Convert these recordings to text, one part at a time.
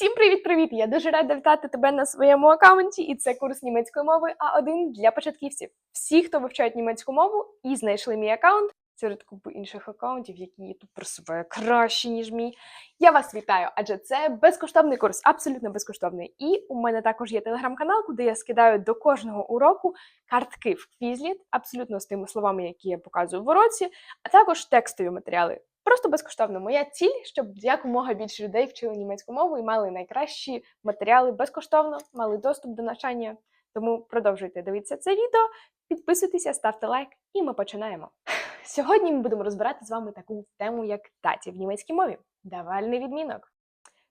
Всім привіт-привіт! Я дуже рада вітати тебе на своєму аккаунті, і це курс німецької мови А1 для початківців. Всі, хто вивчають німецьку мову і знайшли мій аккаунт серед купи інших аккаунтів, які YouTube просуває краще, ніж мій. Я вас вітаю, адже це безкоштовний курс, абсолютно безкоштовний. І у мене також є телеграм-канал, куди я скидаю до кожного уроку картки в Quizlet, абсолютно з тими словами, які я показую в уроці, а також текстові матеріали. Просто безкоштовно. Моя ціль, щоб якомога більше людей вчили німецьку мову і мали найкращі матеріали безкоштовно, мали доступ до навчання. Тому продовжуйте дивитися це відео, підписуйтеся, ставте лайк, і ми починаємо. Сьогодні ми будемо розбирати з вами таку тему, як даті в німецькій мові. Давальний відмінок.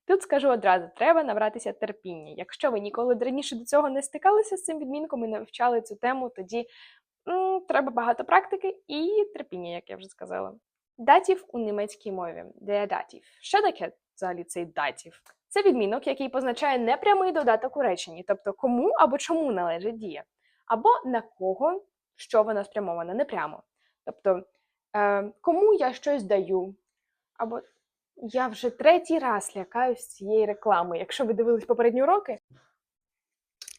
Тут скажу одразу, треба набратися терпіння. Якщо ви ніколи раніше до цього не стикалися з цим відмінком і не вивчали цю тему, тоді м, треба багато практики і терпіння, як я вже сказала. Датів у німецькій мові. Де датів? Що таке взагалі цей датів? Це відмінок, який позначає непрямий додаток у реченні, тобто кому або чому належить дія, або на кого що вона спрямована непрямо. Тобто, е, кому я щось даю, або я вже третій раз лякаюсь цієї реклами. Якщо ви дивились попередні уроки.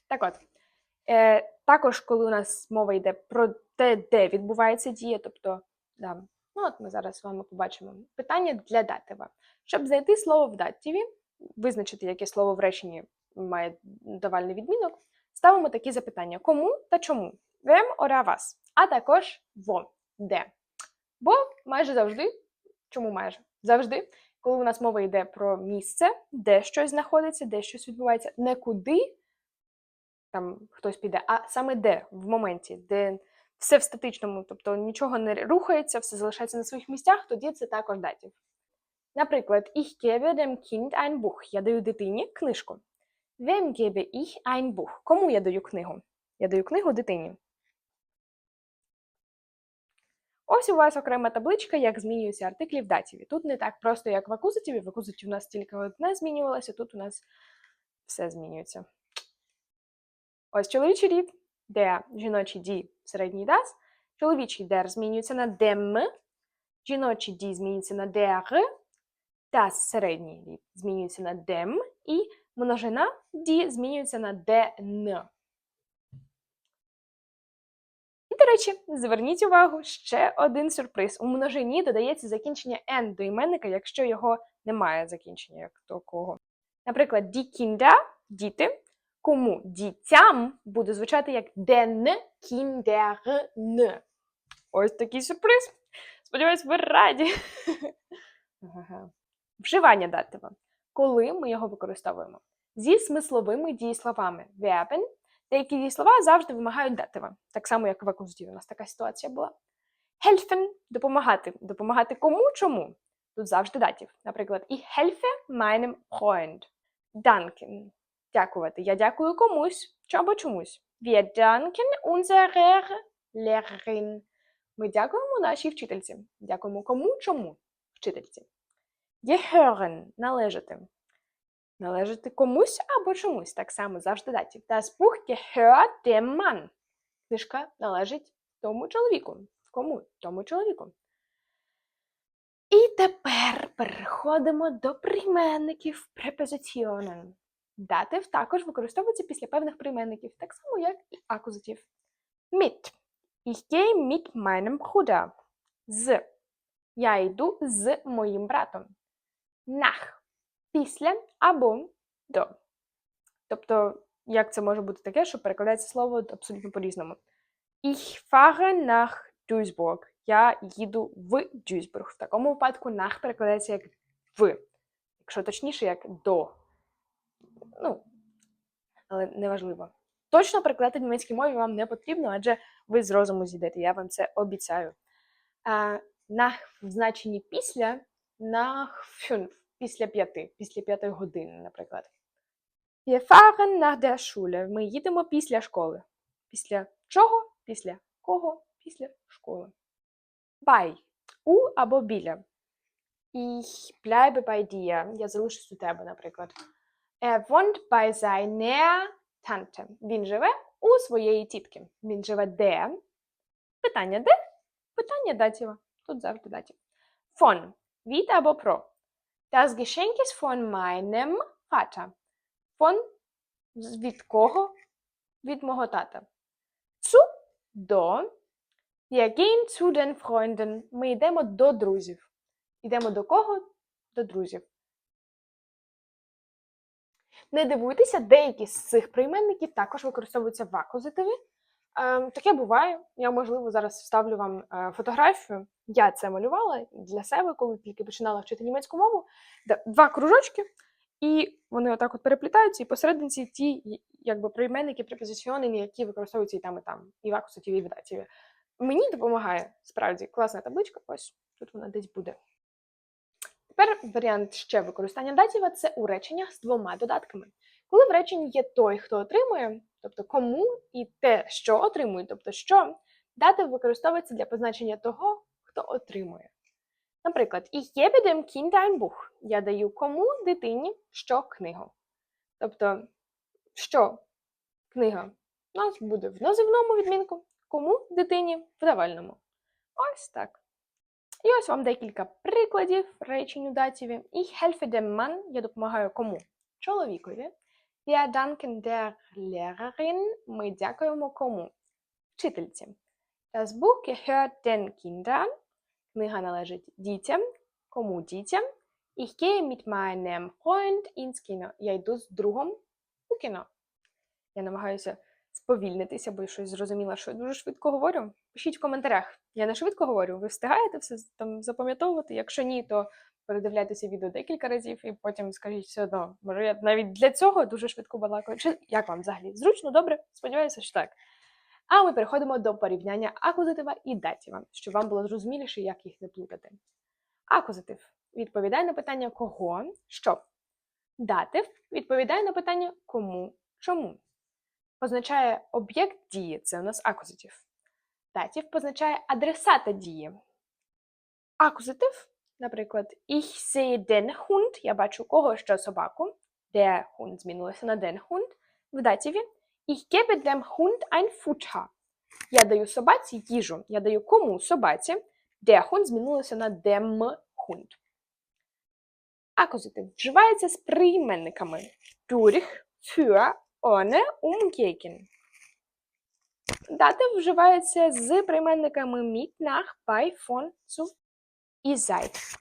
Так от, е, також, коли у нас мова йде про те, де відбувається дія, тобто, да, ну от ми зараз з вами побачимо питання для датива. Щоб знайти слово в дативі, визначити, яке слово в реченні має давальний відмінок, ставимо такі запитання: кому та чому? Вем ора вас, а також во, де. Бо майже завжди, чому майже? Завжди, коли у нас мова йде про місце, де щось знаходиться, де щось відбувається, не куди там хтось піде, а саме де в моменті, де все в статичному, тобто нічого не рухається, все залишається на своїх місцях, тоді це також датів. Наприклад, ich gebe dem Kind ein Buch. Я даю дитині книжку. Wem gebe ich ein Buch? Кому я даю книгу? Я даю книгу дитині. Ось у вас окрема табличка, як змінюються артиклі в датіві. Тут не так просто, як в акузативі. В акузативі у нас тільки одне змінювалося, тут у нас все змінюється. Ось чоловічий рід, де жіночий ді середній дас, чоловічий дер змінюється на дем, жіночий ді змінюється на дер, дас середній змінюється на дем, і множина ді змінюється на ден. І, до речі, зверніть увагу, ще один сюрприз. У множині додається закінчення n до іменника, якщо його немає закінчення як такого. Наприклад, die Kinder – діти, кому дітям буде звучати як den Kindern. Ось такий сюрприз. Сподіваюсь, ви раді. Вживання датива. Коли ми його використовуємо? Зі смисловими дієсловами. Verben. Деякі дієслова завжди вимагають датива. Так само, як в акузативі у нас така ситуація була. Helfen – допомагати. Допомагати кому чому? Тут завжди датів. Наприклад, ich helfe meinem Freund. Danken – дякувати. Я дякую комусь або чомусь. Wir danken unserer Lehrerin. Ми дякуємо нашій вчительці. Дякуємо кому чому? Вчительці. Gehören – належати. Належати комусь або чомусь, так само завжди датів. Das Buch gehört dem Mann. Книжка належить тому чоловіку. Кому? Тому чоловіку. І тепер переходимо до прийменників препозиціонен. Датив також використовується після певних прийменників, так само, як і акузатив. Mit. Ich gehe mit meinem Bruder. З. Я йду з моїм братом. Nach після або до. Тобто, як це може бути таке, що перекладається слово абсолютно по-різному. Ich fahre nach Duisburg. Я їду в Дюйсбург. В такому випадку nach перекладається як в. Якщо точніше, як до. Ну, але неважливо. Точно перекладати німецькій мові вам не потрібно, адже ви з розуму зійдете, я вам це обіцяю. Nach в значенні після, nach fünf після п'яти, після п'ятої години, наприклад. Wir fahren nach der. Ми їдемо після школи. Після чого? Після кого? Після школи. Bei. У або біля. Ich bleibe bei dir. Я залишусь у тебе, наприклад. Wohnt bei seiner Tante. Він живе у своєї тітки. Він живе де? Питання де? Питання датіва. Тут завжди датів. Von. Від або про. Das Geschenk ist von meinem Vater. Von від кого? Від мого тата. Zu до. Wir gehen zu den Freunden. Ми йдемо до друзів. Йдемо до кого? До друзів. Не дивуйтеся, деякі з цих прийменників також використовуються в акузитиві. Ем, таке буває. Я, можливо, зараз вставлю вам е, фотографію. Я це малювала для себе, коли тільки починала вчити німецьку мову. Два кружочки, і вони отак от переплітаються, і посерединці ті якби прийменники, препозиціони, які використовуються і там, і там, і в акузитиві, і в дативі. Мені допомагає справді класна табличка. Ось тут вона десь буде. Тепер варіант ще використання датіва це у реченнях з двома додатками. Коли в реченні є той, хто отримує, тобто кому, і те, що отримує, тобто що, датив використовується для позначення того, хто отримує. Наприклад, ich gebe dem Kind ein Buch. Я даю кому дитині що книгу. Тобто, що книга у нас буде в називному відмінку, кому дитині в давальному. Ось так. І ось вам декілька прикладів речень у датіві. Ich helfe dem Mann. Я допомагаю кому? Чоловікові. Wir danken der Lehrerin. Ми дякуємо кому? Вчительці. Das Buch gehört den Kindern. Книга належить дітям. Кому дітям? Ich gehe mit meinem Freund ins Kino. Я йду з другом у кіно. Я намагаюся сповільнитися, бо щось зрозуміла, що я дуже швидко говорю. Пишіть в коментарях. Я не швидко говорю. Ви встигаєте все там запам'ятовувати? Якщо ні, то передивляйтеся відео декілька разів і потім скажіть все одно. Може, я навіть для цього дуже швидко балакаю. Чи як вам взагалі? Зручно, добре? Сподіваюся, що так. А ми переходимо до порівняння акузатива і датіва, щоб вам було зрозуміліше, як їх не плутати. Акузатив відповідає на питання кого, що. Датив відповідає на питання кому, чому. Позначає об'єкт дії, це у нас акузатив. Датів позначає адресата дії. Акузатив, наприклад, ich sehe den Hund, я бачу кого, що собаку. Der Hund змінилося на den Hund. В датіві ich gebe dem Hund ein Futter. Я даю собаці їжу. Я даю кому собаці. Der Hund змінилося на dem Hund. Акузатив вживається з прийменниками durch, für, ohne, um, gegen. Датив вживається з прийменниками mit, nach, bei, von, zu і seit.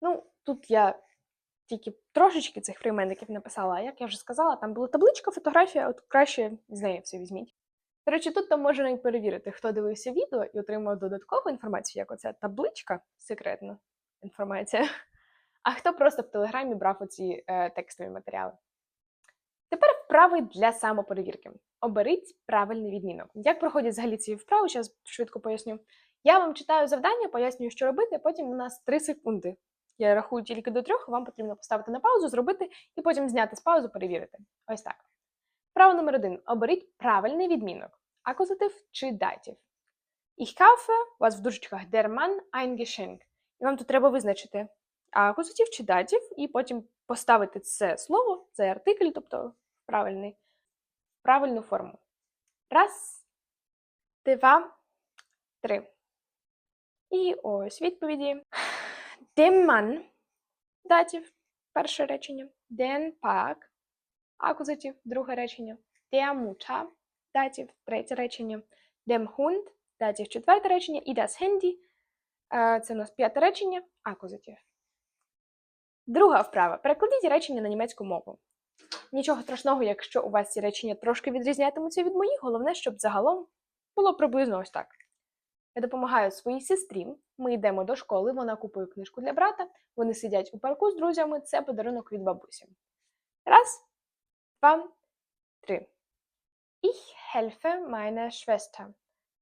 Ну, тут я тільки трошечки цих прийменників написала, як я вже сказала, там була табличка, фотографія, от краще з неї все візьміть. До речі, тут там можна і перевірити, хто дивився відео і отримав додаткову інформацію, як оця табличка, секретна інформація, а хто просто в Телеграмі брав оці е, текстові матеріали. Тепер вправи для самоперевірки. Оберіть правильний відмінок. Як проходять взагалі ці вправи, зараз швидко поясню. Я вам читаю завдання, пояснюю, що робити, потім у нас 3 секунди. Я рахую тільки до трьох, вам потрібно поставити на паузу, зробити і потім зняти з паузу, перевірити. Ось так. Право номер один. Оберіть правильний відмінок. Акузатив чи датів. Ich kaufe, у вас в дужечках der Mann ein Geschenk. І вам тут треба визначити акузатив чи датів, і потім поставити це слово, цей артикль, тобто правильний, правильну форму. Раз, два, три. І ось відповіді. Mann – датів, перше речення. Den Park – акузатив, друге речення. Mutter – датів, третє речення. Hund – датів, четверте речення. І das Handy е, – це у нас п'яте речення, акузатив. Друга вправа. Перекладіть речення на німецьку мову. Нічого страшного, якщо у вас ці речення трошки відрізнятимуться від моїх, головне, щоб загалом було приблизно ось так. Я допомагаю своїй сестрі. Ми йдемо до школи, вона купує книжку для брата, вони сидять у парку з друзями, це подарунок від бабусі. Раз, два, три. Ich helfe meiner Schwester.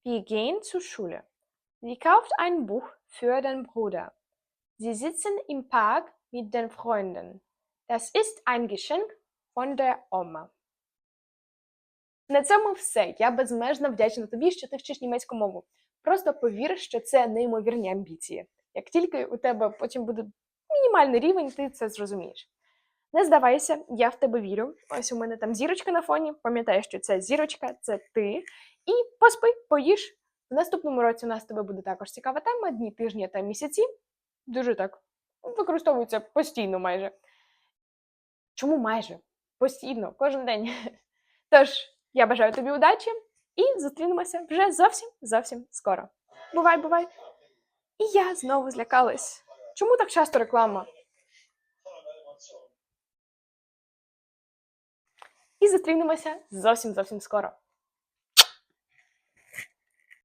Wir gehen zur Schule. Sie kauft ein Buch für den Bruder. Sie sitzen im Park mit den Freunden. Das ist ein Geschenk von der Oma. На цьому все. Я безмежно вдячна тобі, що ти вчиш німецьку мову. Просто повір, що це неймовірні амбіції. Як тільки у тебе потім буде мінімальний рівень, ти це зрозумієш. Не здавайся, я в тебе вірю. Ось у мене там зірочка на фоні. Пам'ятай, що це зірочка, це ти. І поспи, поїж. В наступному році у нас тебе буде також цікава тема: дні, тижні та місяці. Дуже так використовується постійно майже. Чому майже? Постійно, кожен день. Тож, я бажаю тобі удачі і зустрінемося вже зовсім зовсім скоро. Бувай, бувай! І я знову злякалась. Чому так часто реклама? І зустрінемося зовсім зовсім скоро.